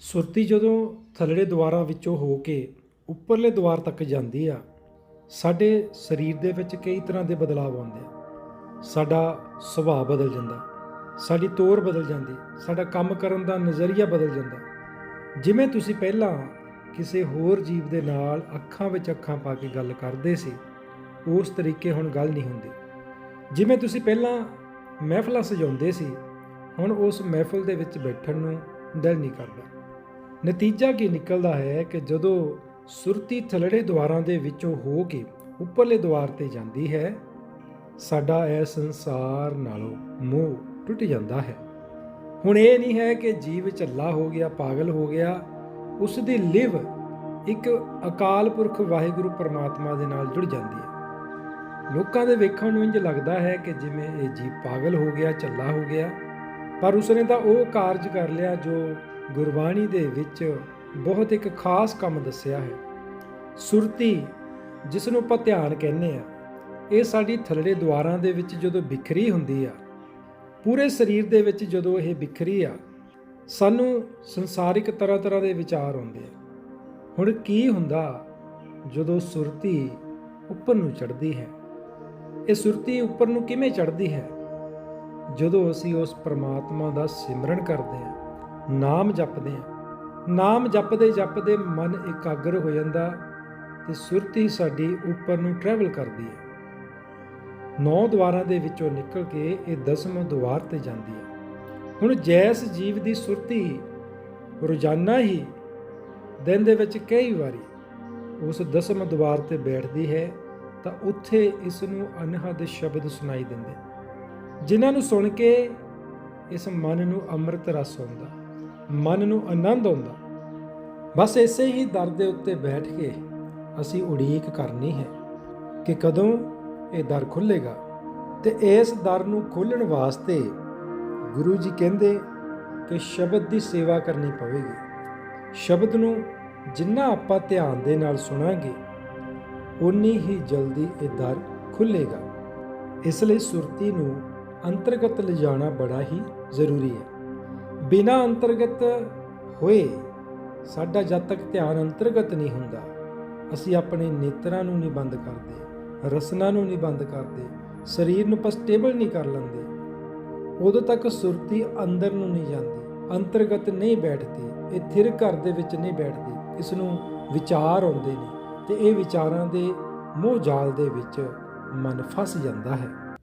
ਸੁਰਤੀ ਜਦੋਂ ਥੱਲੜੇ ਦੁਆਰਾਂ ਵਿੱਚੋਂ ਹੋ ਕੇ ਉੱਪਰਲੇ ਦੁਆਰ ਤੱਕ ਜਾਂਦੀ ਆ, ਸਾਡੇ ਸਰੀਰ ਦੇ ਵਿੱਚ ਕਈ ਤਰ੍ਹਾਂ ਦੇ ਬਦਲਾਅ ਆਉਂਦੇ ਆ। ਸਾਡਾ ਸੁਭਾਅ ਬਦਲ ਜਾਂਦਾ, ਸਾਡੀ ਤੌਰ ਬਦਲ ਜਾਂਦੀ, ਸਾਡਾ ਕੰਮ ਕਰਨ ਦਾ ਨਜ਼ਰੀਆ ਬਦਲ ਜਾਂਦਾ। ਜਿਵੇਂ ਤੁਸੀਂ ਪਹਿਲਾਂ ਕਿਸੇ ਹੋਰ ਜੀਵ ਦੇ ਨਾਲ ਅੱਖਾਂ ਵਿੱਚ ਅੱਖਾਂ ਪਾ ਕੇ ਗੱਲ ਕਰਦੇ ਸੀ, ਉਸ ਤਰੀਕੇ ਹੁਣ ਗੱਲ ਨਹੀਂ ਹੁੰਦੀ। ਜਿਵੇਂ ਤੁਸੀਂ ਪਹਿਲਾਂ ਮਹਿਫਲਾਂ ਸਜਾਉਂਦੇ ਸੀ, ਹੁਣ ਉਸ ਮਹਿਫਲ ਦੇ ਵਿੱਚ ਬੈਠਣ ਨੂੰ ਦਿਲ ਨਹੀਂ ਕਰਦਾ। ਨਤੀਜਾ ਕੀ ਨਿਕਲਦਾ ਹੈ ਕਿ ਜਦੋਂ ਸੁਰਤੀ ਥਲੜੇ ਦੁਆਰਾਂ ਦੇ ਵਿੱਚੋਂ ਹੋ ਕੇ ਉੱਪਰਲੇ ਦੁਆਰ ਤੇ ਜਾਂਦੀ ਹੈ, ਸਾਡਾ ਇਹ ਸੰਸਾਰ ਨਾਲੋਂ ਮੋਹ ਟੁੱਟ ਜਾਂਦਾ ਹੈ। ਹੁਣ ਇਹ ਨਹੀਂ ਹੈ ਕਿ ਜੀਵ ਝੱਲਾ ਹੋ ਗਿਆ, ਪਾਗਲ ਹੋ ਗਿਆ ਉਸ ਦੀ ਲਿਵ ਇੱਕ ਅਕਾਲ ਪੁਰਖ ਵਾਹਿਗੁਰੂ ਪਰਮਾਤਮਾ ਦੇ ਨਾਲ ਜੁੜ ਜਾਂਦੀ ਹੈ। ਲੋਕਾਂ ਦੇ ਵੇਖਣ ਨੂੰ ਇੰਜ ਲੱਗਦਾ ਹੈ ਕਿ ਜਿਵੇਂ ਇਹ ਜੀਵ ਪਾਗਲ ਹੋ ਗਿਆ, ਝੱਲਾ ਹੋ ਗਿਆ, ਪਰ ਉਸਨੇ ਤਾਂ ਉਹ ਕਾਰਜ ਕਰ ਲਿਆ ਜੋ ਗੁਰਬਾਣੀ ਦੇ ਵਿੱਚ ਬਹੁਤ ਇੱਕ ਖਾਸ ਕੰਮ ਦੱਸਿਆ ਹੈ। ਸੁਰਤੀ ਜਿਸ ਨੂੰ ਆਪਾਂ ਧਿਆਨ ਕਹਿੰਦੇ ਆ ਇਹ ਸਾਡੀ ਥਲੜੇ ਦੁਆਰਾਂ ਦੇ ਵਿੱਚ ਜਦੋਂ ਬਿਖਰੀ ਹੁੰਦੀ ਆ, ਪੂਰੇ ਸਰੀਰ ਦੇ ਵਿੱਚ ਜਦੋਂ ਇਹ ਬਿਖਰੀ ਆ, ਸਾਨੂੰ ਸੰਸਾਰਿਕ ਤਰ੍ਹਾਂ ਤਰ੍ਹਾਂ ਦੇ ਵਿਚਾਰ ਆਉਂਦੇ ਆ। ਹੁਣ ਕੀ ਹੁੰਦਾ ਜਦੋਂ ਸੁਰਤੀ ਉੱਪਰ ਨੂੰ ਚੜ੍ਹਦੀ ਹੈ? ਇਹ ਸੁਰਤੀ ਉੱਪਰ ਨੂੰ ਕਿਵੇਂ ਚੜ੍ਹਦੀ ਹੈ? ਜਦੋਂ ਅਸੀਂ ਉਸ ਪਰਮਾਤਮਾ ਦਾ ਸਿਮਰਨ ਕਰਦੇ ਹਾਂ ਨਾਮ ਜਪਦੇ ਹਾਂ। ਨਾਮ ਜਪਦੇ ਜਪਦੇ ਮਨ ਇਕਾਗਰ ਹੋ ਜਾਂਦਾ ਤੇ ਸੁਰਤੀ ਸਾਡੀ ਉੱਪਰ ਨੂੰ ਟਰੈਵਲ ਕਰਦੀ ਹੈ। ਨੌ ਦਵਾਰਾਂ ਦੇ ਵਿੱਚੋਂ ਨਿਕਲ ਕੇ ਇਹ ਦਸਮ ਦਵਾਰ ਤੇ ਜਾਂਦੀ ਹੈ। ਹੁਣ ਜੈਸ ਜੀਵ ਦੀ ਸੁਰਤੀ ਰੋਜ਼ਾਨਾ ਹੀ, ਦਿਨ ਦੇ ਵਿੱਚ ਕਈ ਵਾਰੀ ਉਸ ਦਸਮ ਦਵਾਰ ਤੇ ਬੈਠਦੀ ਹੈ ਤਾਂ ਉੱਥੇ ਇਸ ਨੂੰ ਅਨਹਦ ਸ਼ਬਦ ਸੁਣਾਈ ਦਿੰਦੇ। ਜਿਨ੍ਹਾਂ ਨੂੰ ਸੁਣ ਕੇ ਇਸ ਮਨ ਨੂੰ ਅੰਮ੍ਰਿਤ ਰਸ ਆਉਂਦਾ। ਮਨ ਨੂੰ ਆਨੰਦ ਆਉਂਦਾ। ਬਸ ਇਸੇ ਹੀ ਦਰ ਦੇ ਉੱਤੇ ਬੈਠ ਕੇ ਅਸੀਂ ਉਡੀਕ ਕਰਨੀ ਹੈ ਕਿ ਕਦੋਂ ਇਹ ਦਰ ਖੁੱਲੇਗਾ ਤੇ ਇਸ ਦਰ ਨੂੰ ਖੋਲਣ ਵਾਸਤੇ ਗੁਰੂ ਜੀ ਕਹਿੰਦੇ ਕਿ ਸ਼ਬਦ ਦੀ ਸੇਵਾ ਕਰਨੀ ਪਵੇਗੀ। ਸ਼ਬਦ ਨੂੰ ਜਿੰਨਾ ਆਪਾਂ ਧਿਆਨ ਦੇ ਨਾਲ ਸੁਣਾਂਗੇ ਉਨੀ ਹੀ ਜਲਦੀ ਇਹ ਦਰ ਖੁੱਲੇਗਾ। ਇਸ ਲਈ ਸੁਰਤੀ ਨੂੰ ਅੰਤਰਗਤ ਲਿਜਾਣਾ ਬੜਾ ਹੀ ਜ਼ਰੂਰੀ ਹੈ। ਬਿਨਾ ਅੰਤਰਗਤ ਹੋਏ ਸਾਡਾ ਜਦ ਤੱਕ ਧਿਆਨ ਅੰਤਰਗਤ ਨਹੀਂ ਹੁੰਦਾ। ਅਸੀਂ ਆਪਣੇ ਨੇਤਰਾਂ ਨੂੰ ਨਹੀਂ ਬੰਦ ਕਰਦੇ, ਰਸਨਾ ਨੂੰ ਨਹੀਂ ਬੰਦ ਕਰਦੇ, ਸਰੀਰ ਨੂੰ ਸਟੇਬਲ ਨਹੀਂ ਕਰ ਲੈਂਦੇ। ਉਦੋਂ ਤੱਕ ਸੁਰਤੀ ਅੰਦਰ ਨੂੰ ਨਹੀਂ ਜਾਂਦੀ, ਅੰਤਰਗਤ ਨਹੀਂ ਬੈਠਦੀ, ਇਹ ਥਿਰ ਘਰ ਦੇ ਵਿੱਚ ਨਹੀਂ ਬੈਠਦੀ, ਇਸ ਨੂੰ ਵਿਚਾਰ ਆਉਂਦੇ ਨੇ ਤੇ ਇਹ ਵਿਚਾਰਾਂ ਦੇ ਮੋਹ ਜਾਲ ਦੇ ਵਿੱਚ ਮਨ ਫਸ ਜਾਂਦਾ ਹੈ।